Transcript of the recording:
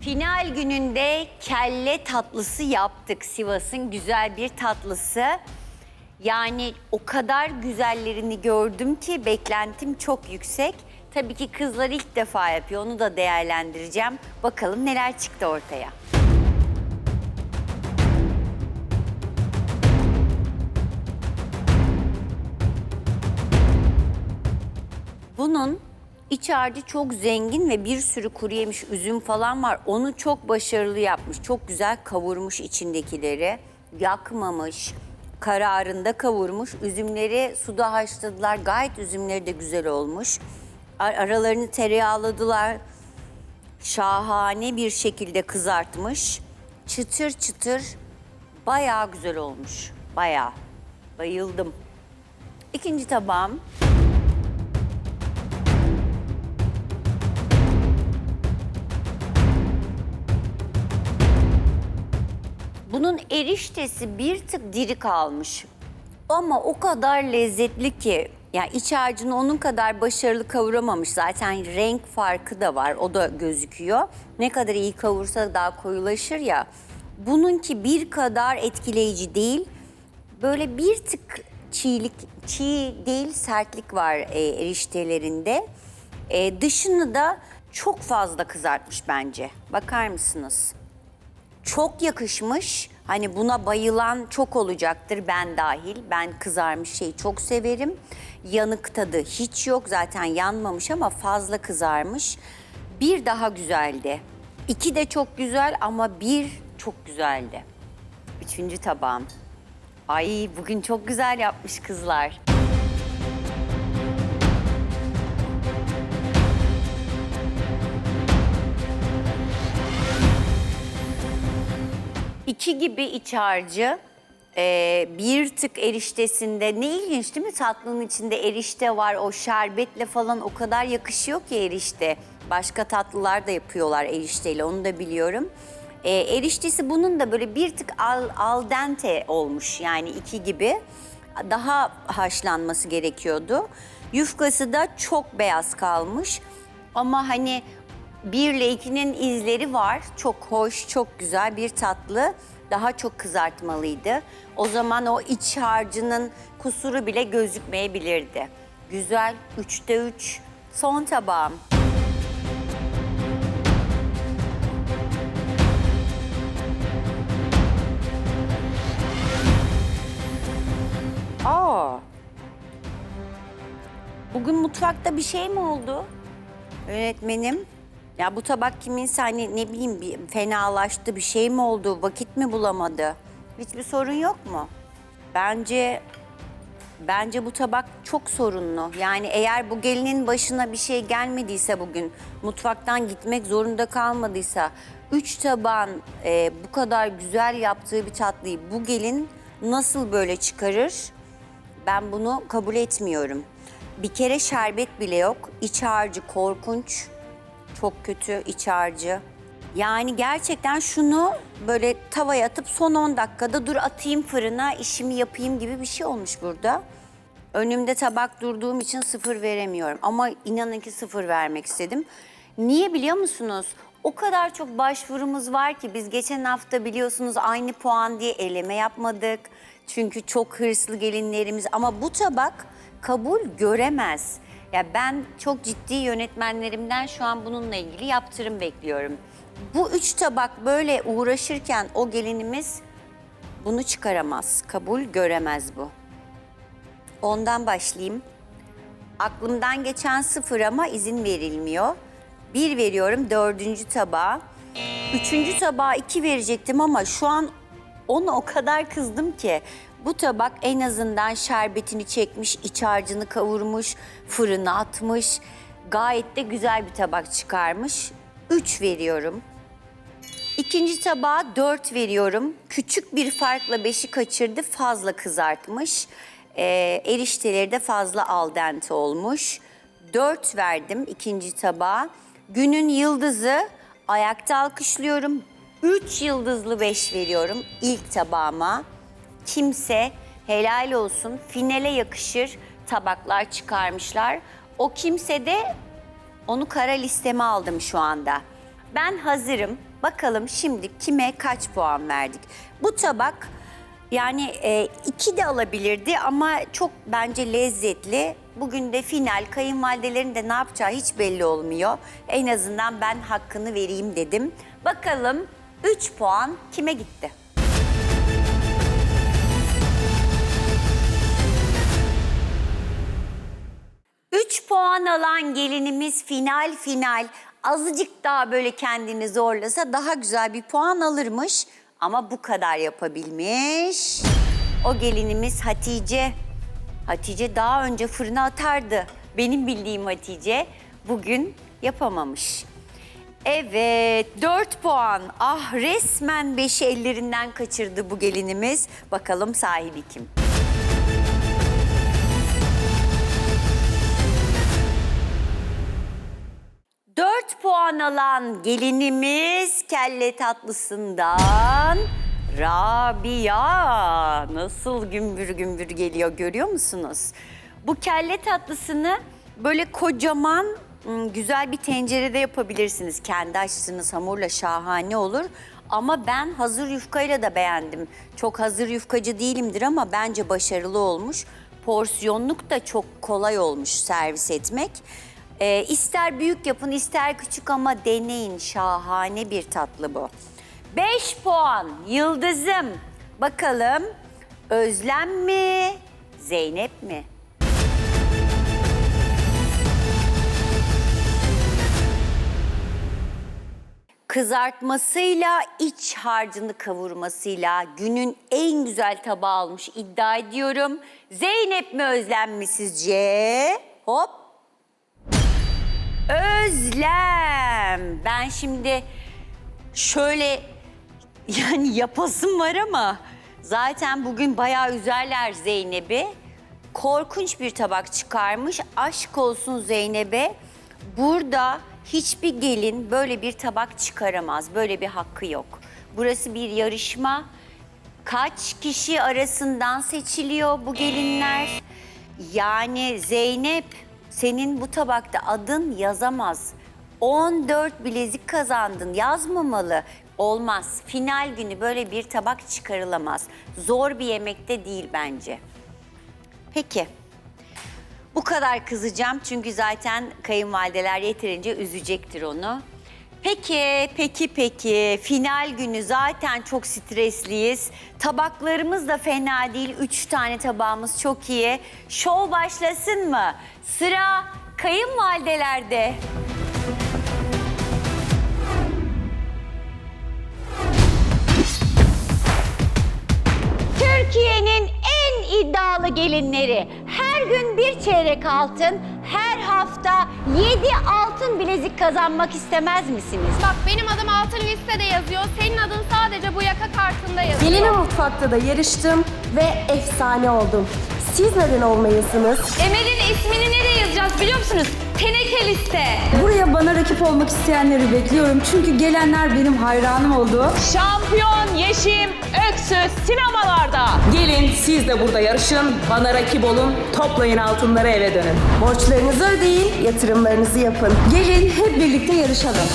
Final gününde kelle tatlısı yaptık. Sivas'ın güzel bir tatlısı. Yani o kadar güzellerini gördüm ki beklentim çok yüksek. Tabii ki kızlar ilk defa yapıyor. Onu da değerlendireceğim. Bakalım neler çıktı ortaya. Bunun iç harcı çok zengin ve bir sürü kuru yemiş üzüm falan var. Onu çok başarılı yapmış. Çok güzel kavurmuş içindekileri. Yakmamış. Kararında kavurmuş. Üzümleri suda haşladılar. Gayet üzümleri de güzel olmuş. Ar- Aralarını tereyağladılar. Şahane bir şekilde kızartmış. Çıtır çıtır. Bayağı güzel olmuş. Bayağı. Bayıldım. İkinci tabağım Bunun eriştesi bir tık diri kalmış. Ama o kadar lezzetli ki yani iç harcını onun kadar başarılı kavuramamış. Zaten renk farkı da var. O da gözüküyor. Ne kadar iyi kavursa daha koyulaşır ya. Bununki bir kadar etkileyici değil. Böyle bir tık çiğlik, çiğ değil sertlik var e, eriştelerinde. E, dışını da çok fazla kızartmış bence. Bakar mısınız? Çok yakışmış. Hani buna bayılan çok olacaktır ben dahil. Ben kızarmış şeyi çok severim. Yanık tadı hiç yok zaten yanmamış ama fazla kızarmış. Bir daha güzeldi. İki de çok güzel ama bir çok güzeldi. Üçüncü tabağım. Ay bugün çok güzel yapmış kızlar. İki gibi iç harcı, ee, bir tık eriştesinde. Ne ilginç değil mi? Tatlının içinde erişte var. O şerbetle falan o kadar yakışıyor ki erişte. Başka tatlılar da yapıyorlar erişteyle onu da biliyorum. Ee, eriştesi bunun da böyle bir tık al, al dente olmuş yani iki gibi. Daha haşlanması gerekiyordu. Yufkası da çok beyaz kalmış. Ama hani 1 ile 2'nin izleri var. Çok hoş, çok güzel bir tatlı. Daha çok kızartmalıydı. O zaman o iç harcının kusuru bile gözükmeyebilirdi. Güzel, 3'te 3. Son tabağım. Aa. Bugün mutfakta bir şey mi oldu? Öğretmenim. Ya bu tabak kiminse hani ne bileyim bir fenalaştı bir şey mi oldu vakit mi bulamadı? Hiçbir sorun yok mu? Bence bence bu tabak çok sorunlu. Yani eğer bu gelinin başına bir şey gelmediyse bugün mutfaktan gitmek zorunda kalmadıysa üç tabağın e, bu kadar güzel yaptığı bir tatlıyı bu gelin nasıl böyle çıkarır? Ben bunu kabul etmiyorum. Bir kere şerbet bile yok. İç harcı korkunç. Çok kötü iç harcı. Yani gerçekten şunu böyle tavaya atıp son 10 dakikada dur atayım fırına işimi yapayım gibi bir şey olmuş burada. Önümde tabak durduğum için sıfır veremiyorum. Ama inanın ki sıfır vermek istedim. Niye biliyor musunuz? O kadar çok başvurumuz var ki biz geçen hafta biliyorsunuz aynı puan diye eleme yapmadık. Çünkü çok hırslı gelinlerimiz ama bu tabak kabul göremez. Ya ben çok ciddi yönetmenlerimden şu an bununla ilgili yaptırım bekliyorum. Bu üç tabak böyle uğraşırken o gelinimiz bunu çıkaramaz. Kabul göremez bu. Ondan başlayayım. Aklımdan geçen sıfır ama izin verilmiyor. Bir veriyorum dördüncü tabağa. Üçüncü tabağa iki verecektim ama şu an ona o kadar kızdım ki. Bu tabak en azından şerbetini çekmiş, iç harcını kavurmuş, fırına atmış. Gayet de güzel bir tabak çıkarmış. Üç veriyorum. İkinci tabağa dört veriyorum. Küçük bir farkla beşi kaçırdı, fazla kızartmış. Ee, erişteleri de fazla al dente olmuş. Dört verdim ikinci tabağa. Günün yıldızı ayakta alkışlıyorum. Üç yıldızlı beş veriyorum ilk tabağıma. Kimse helal olsun finale yakışır tabaklar çıkarmışlar. O kimse de onu kara listeme aldım şu anda. Ben hazırım. Bakalım şimdi kime kaç puan verdik? Bu tabak yani e, iki de alabilirdi ama çok bence lezzetli. Bugün de final kayınvalidelerin de ne yapacağı hiç belli olmuyor. En azından ben hakkını vereyim dedim. Bakalım 3 puan kime gitti? Üç puan alan gelinimiz final final azıcık daha böyle kendini zorlasa daha güzel bir puan alırmış. Ama bu kadar yapabilmiş. O gelinimiz Hatice. Hatice daha önce fırına atardı. Benim bildiğim Hatice bugün yapamamış. Evet 4 puan. Ah resmen beşi ellerinden kaçırdı bu gelinimiz. Bakalım sahibi kim? Dört puan alan gelinimiz kelle tatlısından Rabia. Nasıl gümbür gümbür geliyor görüyor musunuz? Bu kelle tatlısını böyle kocaman ım, güzel bir tencerede yapabilirsiniz. Kendi açtığınız hamurla şahane olur. Ama ben hazır yufkayla da beğendim. Çok hazır yufkacı değilimdir ama bence başarılı olmuş. Porsiyonluk da çok kolay olmuş servis etmek. Ee, ister büyük yapın ister küçük ama deneyin. Şahane bir tatlı bu. 5 puan Yıldızım. Bakalım Özlem mi Zeynep mi? Kızartmasıyla iç harcını kavurmasıyla günün en güzel tabağı almış iddia ediyorum. Zeynep mi Özlem mi sizce? Hop Özlem. Ben şimdi şöyle yani yapasım var ama zaten bugün bayağı üzerler Zeynep'i. Korkunç bir tabak çıkarmış. Aşk olsun Zeynep'e. Burada hiçbir gelin böyle bir tabak çıkaramaz. Böyle bir hakkı yok. Burası bir yarışma. Kaç kişi arasından seçiliyor bu gelinler? Yani Zeynep senin bu tabakta adın yazamaz. 14 bilezik kazandın yazmamalı. Olmaz. Final günü böyle bir tabak çıkarılamaz. Zor bir yemekte değil bence. Peki. Bu kadar kızacağım çünkü zaten kayınvalideler yeterince üzecektir onu. Peki, peki, peki. Final günü zaten çok stresliyiz. Tabaklarımız da fena değil. Üç tane tabağımız çok iyi. Şov başlasın mı? Sıra kayınvalidelerde. Türkiye'nin en iddialı gelinleri. Her gün bir çeyrek altın, hafta 7 altın bilezik kazanmak istemez misiniz? Bak benim adım altın listede yazıyor. Senin adın sadece bu yaka kartında yazıyor. Gelin mutfakta da yarıştım ve efsane oldum. Siz neden olmayasınız? Emel'in ismini nereye yazacağız biliyor musunuz? Teneke liste. Buraya bana rakip olmak isteyenleri bekliyorum. Çünkü gelenler benim hayranım oldu. Şampiyon Yeşim Öksüz sinemalarda. Gelin siz de burada yarışın, bana rakip olun, toplayın altınları eve dönün. Borçlarınızı ödeyin, yatırımlarınızı yapın. Gelin hep birlikte yarışalım.